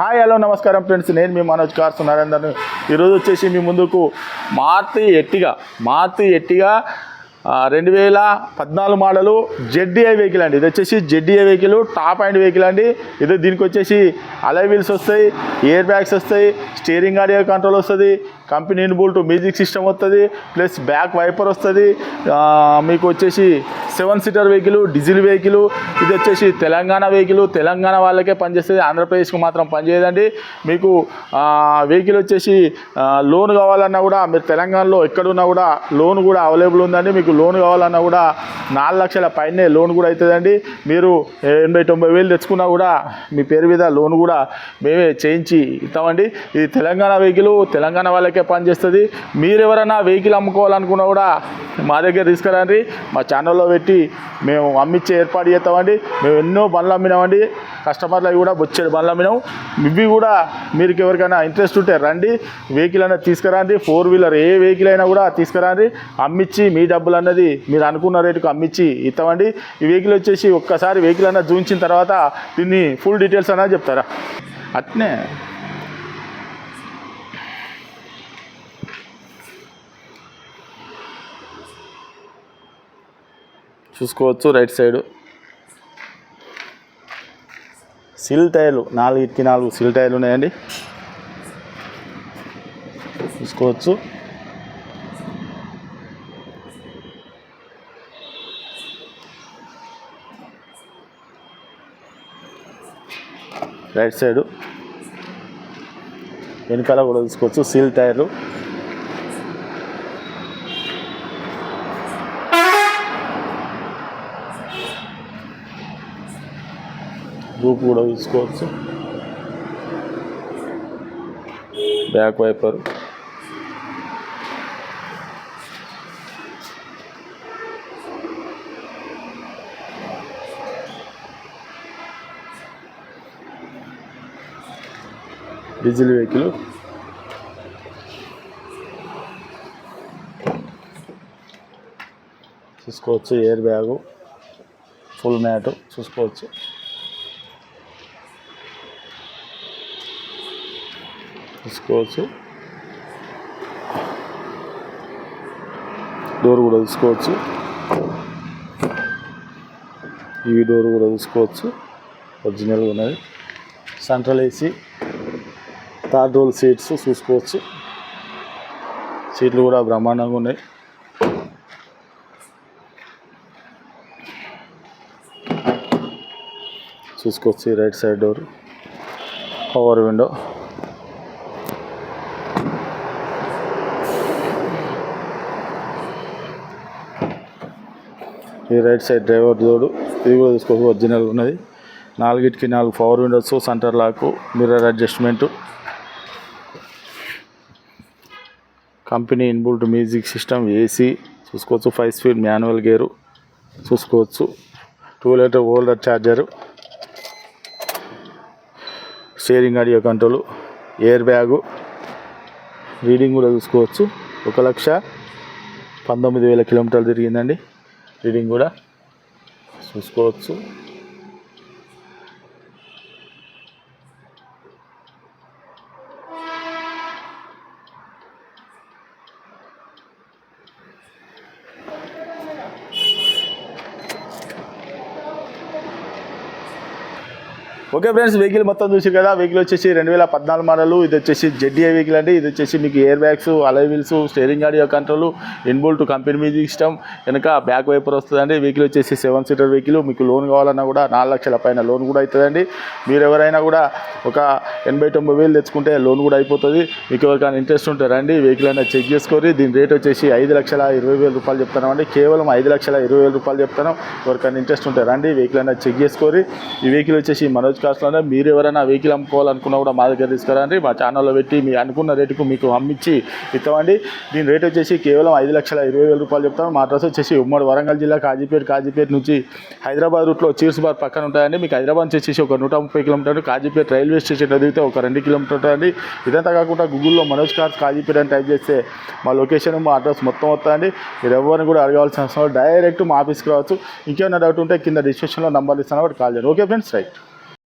Hi hello నమస్కారం friends. నేను మీ Manoj cars Narender ఈరోజు వచ్చేసి మీ ముందుకు మారుతి ఎట్టిగా మారుతి ఎట్టిగా రెండు వేల పద్నాలుగు మోడలు జెడ్డీఐ వెహికల్ అండి. ఇది వచ్చేసి Z D I vehicle top and vehicle అండి. ఇది దీనికి వచ్చేసి అలై వీల్స్ వస్తాయి ఇయర్ బ్యాగ్స్ వస్తాయి స్టీరింగ్ ఆడియో కంట్రోల్ వస్తుంది కంపెనీ ఇన్బుల్ట్ మ్యూజిక్ సిస్టమ్ వస్తుంది ప్లస్ బ్యాక్ వైపర్ వస్తుంది. మీకు వచ్చేసి seven seater vehicle diesel vehicle ఇది వచ్చేసి తెలంగాణ వెహికల్ తెలంగాణ వాళ్ళకే పనిచేస్తుంది ఆంధ్రప్రదేశ్కి మాత్రం పనిచేయదండి. మీకు వెహికల్ వచ్చేసి లోన్ కావాలన్నా కూడా మీరు తెలంగాణలో ఎక్కడున్నా కూడా లోన్ కూడా అవైలబుల్ ఉందండి. మీకు మీకు లోన్ కావాలన్నా కూడా నాలుగు లక్షల పైనే లోన్ కూడా అవుతుందండి. మీరు ఎనభై తొంభై వేలు తెచ్చుకున్నా కూడా మీ పేరు మీద లోన్ కూడా మేమే చేయించి ఇస్తామండి. ఇది తెలంగాణ వెహికల్ తెలంగాణ వాళ్ళకే పనిచేస్తుంది. మీరు ఎవరైనా వెహికల్ అమ్ముకోవాలనుకున్నా కూడా మా దగ్గర తీసుకురండి. మా ఛానల్లో పెట్టి మేము అమ్మిచ్చే ఏర్పాటు చేస్తామండి. మేము ఎన్నో బండ్లు అమ్మినామండి. కస్టమర్లవి కూడా బొచ్చేడు బండ్లు అమ్మినాం. ఇవి కూడా మీరు ఎవరికైనా ఇంట్రెస్ట్ ఉంటే రండి. వెహికల్ అయినా తీసుకురండి. ఫోర్ వీలర్ ఏ వెహికల్ అయినా కూడా తీసుకురండి. అమ్మిచ్చి మీ డబ్బులు అన్నది మీరు అనుకున్న రేటుకు అమ్మిచ్చి ఇస్తామండి. ఈ వెహికల్ వచ్చేసి ఒక్కసారి వెహికల్ అన్న చూపించిన తర్వాత దీన్ని ఫుల్ డీటెయిల్స్ అన్నది చెప్తారా? అట్నే. చూసుకోవచ్చు రైట్ సైడ్. సిల్ టైర్లు నాలుగుకి నాలుగు సిల్ టైర్లు ఉన్నాయండి. చూసుకోవచ్చు. Right side. వెనకాల కూడా తీసుకోవచ్చు. సీల్ టైర్లు. రూప్ కూడా చూసుకోవచ్చు బ్యాక్ వైపర్. Diesel vehicle. చూసుకోవచ్చు ఎయిర్ బ్యాగు ఫుల్ మ్యాట్ చూసుకోవచ్చు. చూసుకోవచ్చు. డోర్ కూడా చూసుకోవచ్చు. ఈ డోర్ కూడా చూసుకోవచ్చు. ఒరిజినల్గా ఉన్నది. Central AC third row seats చూసుకోవచ్చు. సీట్లు కూడా బ్రహ్మాండంగా ఉన్నాయి. చూసుకోవచ్చు right side door power window. ఈ రైట్ సైడ్ డ్రైవర్ జోడు ఇది కూడా చూసుకోవచ్చు ఒరిజినల్ ఉన్నది. నాలుగిటికి నాలుగు power windows centre lock mirror adjustment. Company inbuilt music system AC చూసుకోవచ్చు ఫైవ్ స్పీడ్ మాన్యువల్ గేరు చూసుకోవచ్చు two litre holder charger steering audio control air bag reading కూడా చూసుకోవచ్చు. ఒక లక్ష పంతొమ్మిది వేల కిలోమీటర్లు తిరిగిందండి. రీడింగ్ కూడా చూసుకోవచ్చు. ఓకే ఫ్రెండ్స్ వెహికల్ మొత్తం చూసి కదా. వెహికల్ వచ్చేసి రెండు వేల పద్నాలుగు మోడల్. ఇది వచ్చేసి జెడ్డీఐ వెహికల్ అండి. ఇది వచ్చేసి మీకు air bags alloy wheels steering audio control inbuilt company music system వెనక బ్యాక్ వైపర్ వస్తుందండి. వెహికల్ వచ్చేసి సెవెన్ సీటర్ వెహికల్ మీకు లోన్ కావాలన్నా కూడా నాలుగు లక్షల పైన లోన్ కూడా అవుతుందండి. మీరు ఎవరైనా కూడా ఒక ఎనభై తొంభై వేలు తెచ్చుకుంటే లోన్ కూడా అయిపోతుంది. మీకు ఎవరికైనా ఇంట్రెస్ట్ ఉంటే రండి. వెహికల్ అయినా చెక్ చేసుకోరి దీని రేట్ వచ్చేసి ఐదు లక్షల ఇరవై వేల రూపాయలు చెప్తున్నామండి కేవలం ఐదు లక్షల ఇరవై వేల రూపాయలు చెప్తాను ఎవరికైనా ఇంట్రెస్ట్ ఉంటే రండి. వెహికల్ అయినా చెక్ చేసుకోరి ఈ వెహికల్ వచ్చేసి మనోజ్ కార్స్లోనే మీరు ఎవరైనా వెహికల్ అమ్ముకోవాలనుకున్నా కూడా మా దగ్గర తీసుకురండి. మా ఛానల్లో పెట్టి మీ అనుకున్న రేటుకు మీకు అమ్మించి ఇస్తామండి. దీని రేట్ వచ్చేసి కేవలం ఐదు లక్షల ఇరవై వేల రూపాయలు చెప్తాను మా అడ్రస్ వచ్చేసి ఉమ్మడి వరంగల్ జిల్లా కాజీపేట కాజీపేట నుంచి హైదరాబాద్ రూట్లో చీర్స్ బార్ పక్కన ఉంటాయండి. మీకు హైదరాబాద్ నుంచి వచ్చేసి ఒక నూట ముప్పై కిలోమీటర్లు కాజీపేట రైల్వే స్టేషన్ ఎదిగితే ఒక రెండు కిలోమీటర్ ఉంటాయండి. ఇదంతా కాకుండా గూగుల్లో మనోజ్ కార్స్ కాజీపేట అని టైప్ చేస్తే మా లొకేషన్ మా అడ్రస్ మొత్తం వస్తాయండి. మీరు ఎవరిని కూడా అడగాల్సిన అవసరం డైరెక్ట్ మా ఆఫీస్కి రావచ్చు. ఇంకేమైనా డౌట్ ఉంటే కింద డిస్క్రిప్షన్లో నంబర్ ఇస్తాను కాబట్టి కాల్ చేయండి. Okay friends right